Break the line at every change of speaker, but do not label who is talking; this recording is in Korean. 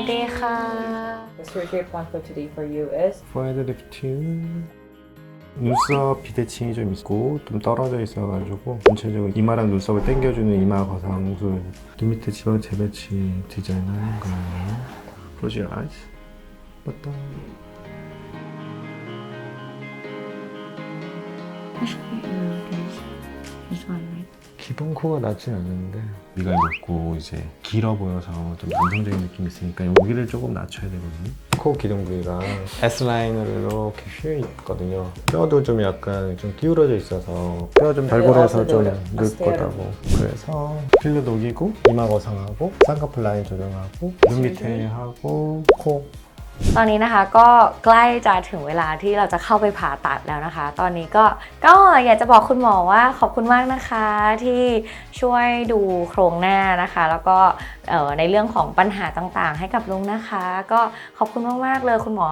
deja. for today for you.
눈썹 비대칭이 좀 있고 좀 떨어져 있어가지고 전체적으로 이마랑 눈썹을 당겨주는 이마 거상술. 눈 밑에 지방 재배치 디자인한 거예요. Close your eyes. 맞다 맛있게 기본 코가 낮진 않은데. 위가 높고 이제 길어 보여서 좀 남성적인 느낌이 있으니까 여기를 조금 낮춰야 되거든요. 코 기둥 부위가 S라인으로 이렇게 휘어 있거든요. 뼈도 좀 약간 좀 기울어져 있어서 뼈 좀 발골해서 좀 늙거다고. 그래서 필러 녹이고 이마 거상하고 쌍꺼풀 라인 조정하고 눈 밑에 하고 코
ตอนนี้นะคะก็ใกล้จะถึงเวลาที่เราจะเข้าไปผ่าตัดแล้วนะคะ ตอนนี้ก็ก็อยากจะบอกคุณหมอว่าขอบคุณมากนะคะที่ช่วยดูโครงหน้านะคะ แล้วก็ในเรื่องของปัญหาต่างๆ ให้กับลุงนะคะ ก็ขอบคุณมากๆเลยคุณหมอ